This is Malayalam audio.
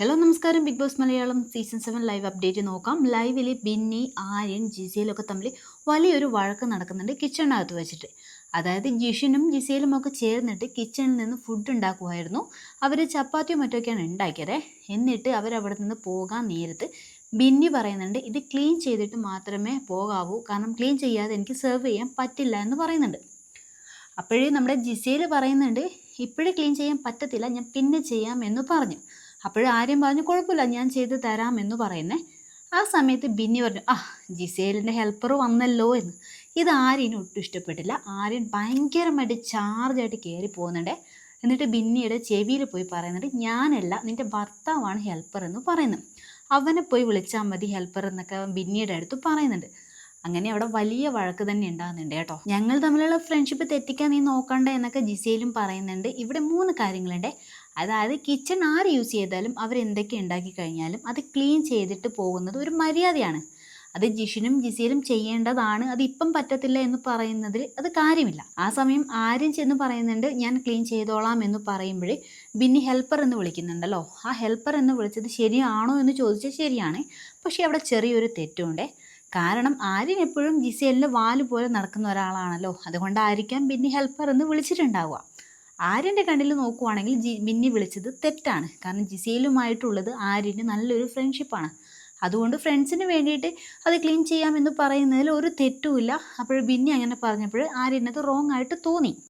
ഹലോ നമസ്കാരം. Big boss Malayalam season seven live update നോക്കാം. ലൈവിൽ ബിന്നി ആര്യൻ ജിസയിലൊക്കെ തമ്മിൽ വലിയൊരു വഴക്ക് നടക്കുന്നുണ്ട് കിച്ചണിനകത്ത് വെച്ചിട്ട്. അതായത് ജിഷിനും ജിസയിലും ഒക്കെ ചേർന്നിട്ട് കിച്ചണിൽ നിന്ന് ഫുഡ് ഉണ്ടാക്കുമായിരുന്നു. അവർ ചപ്പാത്തിയും മറ്റൊക്കെയാണ് ഉണ്ടാക്കിയത്. എന്നിട്ട് അവരവിടെ നിന്ന് പോകാൻ നേരത്ത് ബിന്നി പറയുന്നുണ്ട് ഇത് ക്ലീൻ ചെയ്തിട്ട് മാത്രമേ പോകാവൂ. കാരണം ക്ലീൻ ചെയ്യാതെ എനിക്ക് സെർവ് ചെയ്യാൻ പറ്റില്ല എന്ന് പറയുന്നുണ്ട്. അപ്പോഴേ നമ്മുടെ ജിസയിൽ പറയുന്നുണ്ട് ഇപ്പോഴേ ക്ലീൻ ചെയ്യാൻ പറ്റത്തില്ല. ഞാൻ പിന്നെ ചെയ്യാം എന്ന് പറഞ്ഞു. അപ്പോഴും ആര്യം പറഞ്ഞു കുഴപ്പമില്ല ഞാൻ ചെയ്ത് തരാം എന്ന് പറയുന്നേ. ആ സമയത്ത് ബിന്നി പറഞ്ഞു ആ ജിസേലിന്റെ ഹെൽപ്പർ വന്നല്ലോ എന്ന്. ഇത് ആര്യന് ഒട്ടും ഇഷ്ടപ്പെട്ടില്ല. ആര്യൻ ഭയങ്കരമായിട്ട് ചാർജായിട്ട് കയറി പോകുന്നുണ്ട്. എന്നിട്ട് ബിന്നിയുടെ ചെവിയിൽ പോയി പറയുന്നുണ്ട് ഞാനല്ല നിന്റെ ഭർത്താവാണ് ഹെൽപ്പർ എന്ന് പറയുന്നത് അവനെ പോയി വിളിച്ചാൽ മതി ഹെൽപ്പർ എന്നൊക്കെ ബിന്നിയുടെ അടുത്ത് പറയുന്നുണ്ട്. അങ്ങനെ അവിടെ വലിയ വഴക്ക് തന്നെ ഉണ്ടാകുന്നുണ്ട് കേട്ടോ. ഞങ്ങൾ തമ്മിലുള്ള ഫ്രണ്ട്ഷിപ്പ് തെറ്റിക്കാൻ നീ നോക്കണ്ട എന്നൊക്കെ ജിസയിലും പറയുന്നുണ്ട്. ഇവിടെ മൂന്ന് കാര്യങ്ങളുണ്ട്. അതായത് കിച്ചൺ ആര് യൂസ് ചെയ്താലും അവർ എന്തൊക്കെ ഉണ്ടാക്കി കഴിഞ്ഞാലും അത് ക്ലീൻ ചെയ്തിട്ട് പോകുന്നത് ഒരു മര്യാദയാണ്. അത് ജിഷിനും ജിസയിലും ചെയ്യേണ്ടതാണ്. അത് ഇപ്പം പറ്റത്തില്ല എന്ന് പറയുന്നതിൽ അത് കാര്യമില്ല. ആ സമയം ആരും ചെന്ന് പറയുന്നുണ്ട് ഞാൻ ക്ലീൻ ചെയ്തോളാം എന്ന് പറയുമ്പോഴേ ബിന്നി ഹെൽപ്പർ എന്ന് വിളിക്കുന്നുണ്ടല്ലോ. ആ ഹെൽപ്പർ എന്ന് വിളിച്ചത് ശരിയാണോ എന്ന് ചോദിച്ചാൽ ശരിയാണ്. പക്ഷേ അവിടെ ചെറിയൊരു തെറ്റുണ്ടേ. കാരണം ആര്യൻ എപ്പോഴും ജിസേലിന്റെ വാൽ പോലെ നടക്കുന്ന ഒരാളാണല്ലോ. അതുകൊണ്ടായിരിക്കാം ബിന്നി ഹെൽപ്പർ എന്ന് വിളിച്ചിട്ടുണ്ടാവുക. ആര്യന്റെ കണ്ണിൽ നോക്കുവാണെങ്കിൽ ജി ബിന്നി വിളിച്ചത് തെറ്റാണ്. കാരണം ജിസേലുമായിട്ടുള്ളത് ആര്യന് നല്ലൊരു ഫ്രണ്ട്ഷിപ്പാണ്. അതുകൊണ്ട് ഫ്രണ്ട്സിന് വേണ്ടിയിട്ട് അത് ക്ലീൻ ചെയ്യാമെന്ന് പറയുന്നതിൽ ഒരു തെറ്റുമില്ല. അപ്പോൾ ബിന്നി അങ്ങനെ പറഞ്ഞപ്പോൾ ആര്യനത് റോങ് ആയിട്ട് തോന്നി.